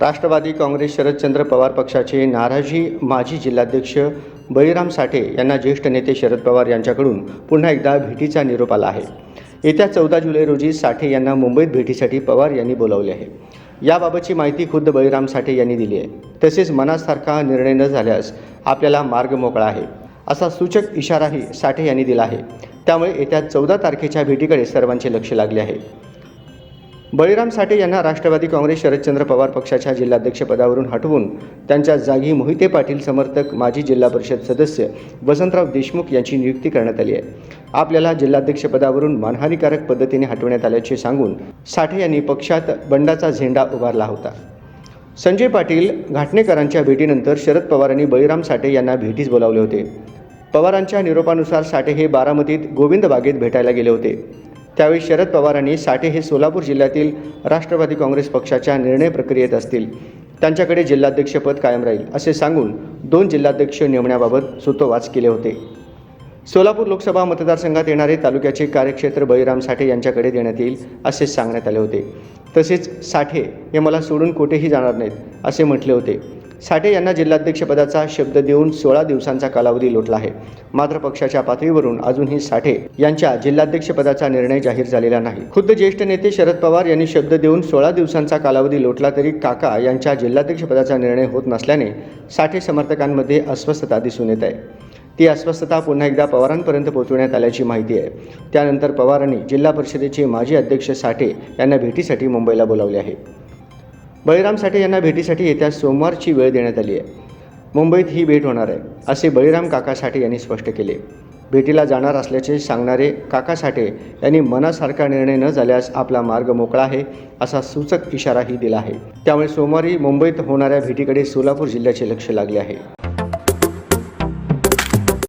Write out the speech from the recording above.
राष्ट्रवादी काँग्रेस शरदचंद्र पवार पक्षाचे नाराजी माजी जिल्हाध्यक्ष बळीराम साठे यांना ज्येष्ठ नेते शरद पवार यांच्याकडून पुन्हा एकदा भेटीचा निरोप आला आहे. येत्या चौदा जुलै रोजी साठे यांना मुंबईत भेटीसाठी पवार यांनी बोलावले आहे. याबाबतची माहिती खुद्द बळीराम साठे यांनी दिली आहे. तसेच मनासारखा निर्णय न झाल्यास आपल्याला मार्ग मोकळा आहे असा सूचक इशाराही साठे यांनी दिला आहे. त्यामुळे येत्या चौदा तारखेच्या भेटीकडे सर्वांचे लक्ष लागले आहे. बळीराम साठे यांना राष्ट्रवादी काँग्रेस शरदचंद्र पवार पक्षाच्या जिल्हाध्यक्षपदावरून हटवून त्यांच्या जागी मोहिते पाटील समर्थक माजी जिल्हा परिषद सदस्य वसंतराव देशमुख यांची नियुक्ती करण्यात आली आहे. आपल्याला जिल्हाध्यक्षपदावरून मानहानीकारक पद्धतीने हटवण्यात आल्याचे सांगून साठे यांनी पक्षात बंडाचा झेंडा उभारला होता. संजय पाटील घाटणेकरांच्या भेटीनंतर शरद पवारांनी बळीराम साठे यांना भेटीस बोलावले होते. पवारांच्या निरोपानुसार साठे हे बारामतीत गोविंद बागेत भेटायला गेले होते. त्यावेळी शरद पवारांनी साठे हे सोलापूर जिल्ह्यातील राष्ट्रवादी काँग्रेस पक्षाच्या निर्णय प्रक्रियेत असतील. त्यांच्याकडे जिल्हाध्यक्षपद कायम राहील असे सांगून दोन जिल्हाध्यक्ष नेमण्याबाबत सुतोवाच केले होते. सोलापूर लोकसभा मतदारसंघात येणारे तालुक्याचे कार्यक्षेत्र बळीराम साठे यांच्याकडे देण्यात येईल असे सांगण्यात आले होते. तसेच साठे हे मला सोडून कुठेही जाणार नाहीत असे म्हटले होते. साठे यांना जिल्हाध्यक्षपदाचा शब्द देऊन सोळा दिवसांचा कालावधी लोटला आहे. मात्र पक्षाच्या पातळीवरून अजूनही साठे यांच्या जिल्हाध्यक्षपदाचा निर्णय जाहीर झालेला नाही. खुद्द ज्येष्ठ नेते शरद पवार यांनी शब्द देऊन सोळा दिवसांचा कालावधी लोटला तरी काका यांच्या जिल्हाध्यक्षपदाचा निर्णय होत नसल्याने साठे समर्थकांमध्ये अस्वस्थता दिसून येत आहे. ती अस्वस्थता पुन्हा एकदा पवारांपर्यंत पोहोचवण्यात आल्याची माहिती आहे. त्यानंतर पवारांनी जिल्हा परिषदेचे माजी अध्यक्ष साठे यांना भेटीसाठी मुंबईला बोलावले आहे. बळीराम साठे यांना भेटीसाठी येत्या सोमवारची वेळ देण्यात आली आहे. मुंबईत ही भेट होणार आहे असे बळीराम काका साठे यांनी स्पष्ट केले. भेटीला जाणार असल्याचे सांगणारे काका साठे यांनी मनासारखा निर्णय न झाल्यास आपला मार्ग मोकळा आहे असा सूचक इशाराही दिला आहे. त्यामुळे सोमवारी मुंबईत होणाऱ्या भेटीकडे सोलापूर जिल्ह्याचे लक्ष लागले आहे.